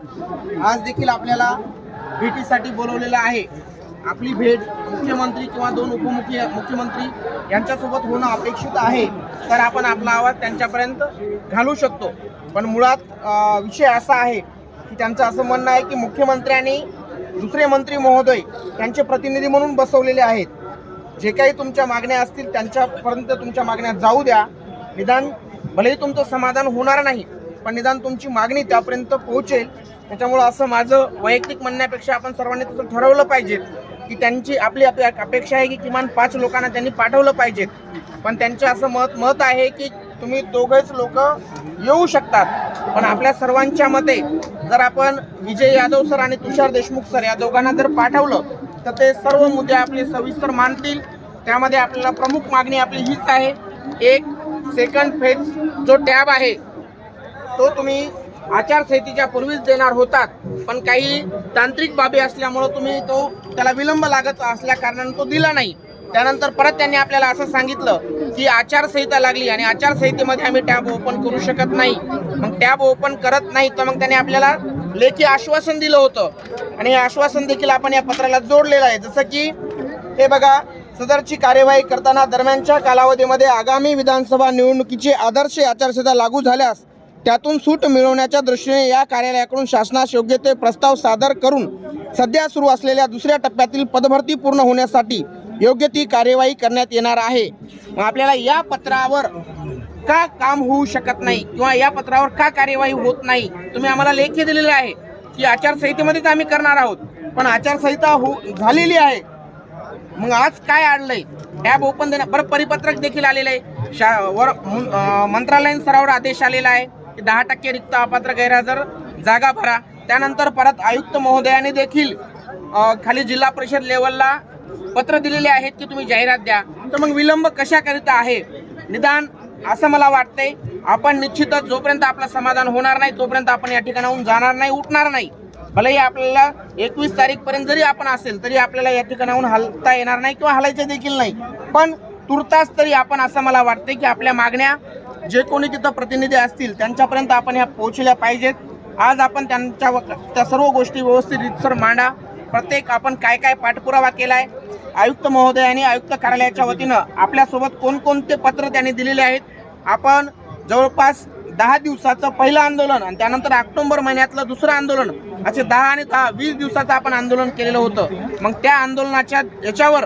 आज देखील आपल्याला भेटीसाठी बोलवलेलं आहे. आपली भेट मुख्यमंत्री किंवा दोन उपमुख्य मुख्यमंत्री यांच्यासोबत होणं अपेक्षित आहे. तर आपण आपला आवाज त्यांच्यापर्यंत घालू शकतो. पण मुळात विषय असा आहे की त्यांचं असं म्हणणं आहे की मुख्यमंत्र्यांनी दुसरे मंत्री महोदय त्यांचे प्रतिनिधी म्हणून बसवलेले आहेत. जे काही तुमच्या मागण्या असतील त्यांच्यापर्यंत तुमच्या मागण्या जाऊ द्या. निदान भलेही तुमचं समाधान होणार नाही पण निदान तुमची मागणी त्यापर्यंत पोहोचेल. त्याच्यामुळं असं माझं वैयक्तिक म्हणण्यापेक्षा आपण सर्वांनी तसं ठरवलं पाहिजे की त्यांची आपली अपेक्षा आहे की किमान पाच लोकांना त्यांनी पाठवलं पाहिजेत पण त्यांचं असं मत मत आहे की तुम्ही दोघेच लोक येऊ शकतात. पण आपल्या सर्वांच्या मते जर आपण विजय यादव सर आणि तुषार देशमुख सर या दोघांना जर पाठवलं तर ते सर्व मुद्दे आपले सविस्तर मानतील त्यामध्ये आपल्याला प्रमुख मागणी आपली हीच आहे. एक सेकंड फेज जो टॅब आहे तो तुम्ही आचारसंहितेच्या पूर्वीच देणार होतात. पण काही तांत्रिक बाबी असल्यामुळं तुम्ही तो त्याला विलंब लागत असल्या कारणाने तो दिला नाही. त्यानंतर परत त्यांनी आपल्याला असं सांगितलं की आचारसंहिता लागली आणि आचारसंहितेमध्ये आम्ही टॅब ओपन करू शकत नाही. मग टॅब ओपन करत नाही तर मग त्यांनी आपल्याला लेखी आश्वासन दिलं होतं. आणि हे आश्वासन देखील आपण या पत्राला जोडलेलं आहे. जसं की हे बघा सदरची कार्यवाही करताना दरम्यानच्या कालावधीमध्ये आगामी विधानसभा निवडणुकीची आदर्श आचारसंहिता लागू झाल्यास त्यातून सूट मिळवण्याच्या दृष्टीने या कार्यालयाकडून शासनास योग्य ते प्रस्ताव सादर करून सध्या सुरू असलेल्या दुसऱ्या टप्प्यातील पदभरती पूर्ण होण्यासाठी योग्य ती कार्यवाही करण्यात येणार आहे. मग आपल्याला या पत्रावर का काम होऊ शकत नाही किंवा या पत्रावर का कार्यवाही होत नाही तुम्ही आम्हाला लेखी दिलेले आहे की आचारसंहितेमध्येच आम्ही करणार आहोत. पण आचारसंहिता हो झालेली आहे. मग आज काय आणलंय? टॅब ओपन देण्या बरं परिपत्रक देखील आलेलं आहे. शा वर मंत्रालयीन स्तरावर आदेश आलेला आहे. की दहा टक्के रिक्त अपात्र गैरहजर जागा भरा. त्यानंतर परत आयुक्त महोदयाने देखील खाली जिल्हा परिषद लेवलला पत्र दिलेले आहेत की तुम्ही जाहिरात द्या. तर मग विलंब कशाकरिता आहे? निदान असं मला वाटतंय आपण निश्चितच जोपर्यंत आपलं समाधान होणार नाही तोपर्यंत आपण या ठिकाणाहून जाणार नाही उठणार नाही. भलेही आपल्याला एकवीस तारीखपर्यंत जरी आपण असेल तरी आपल्याला या ठिकाणाहून हलता येणार नाही किंवा हलायचं देखील नाही. पण तुर्तास तरी आपण असं मला वाटते की आपल्या मागण्या जे कोणी तिथं प्रतिनिधी असतील त्यांच्यापर्यंत आपण ह्या पोहोचल्या पाहिजेत. आज आपण त्यांच्या त्या सर्व गोष्टी व्यवस्थित रितसर मांडा. प्रत्येक आपण काय काय पाठपुरावा केलाय आयुक्त महोदयाने आयुक्त कार्यालयाच्या वतीनं आपल्यासोबत कोणकोणते पत्र त्यांनी दिलेले आहेत आपण जवळपास दहा दिवसाचं पहिलं आंदोलन आणि त्यानंतर ऑक्टोबर महिन्यातलं दुसरं आंदोलन असे दहा आणि दहा वीस दिवसाचं आपण आंदोलन केलेलं होतं. मग त्या आंदोलनाच्या याच्यावर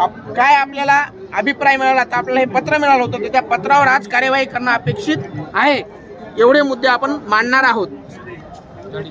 आप- काय आपल्याला अभिप्राय मिळाला तर आपल्याला हे पत्र मिळालं होतं तर त्या पत्रावर आज कार्यवाही करणं अपेक्षित आहे. एवढे मुद्दे आपण मांडणार आहोत.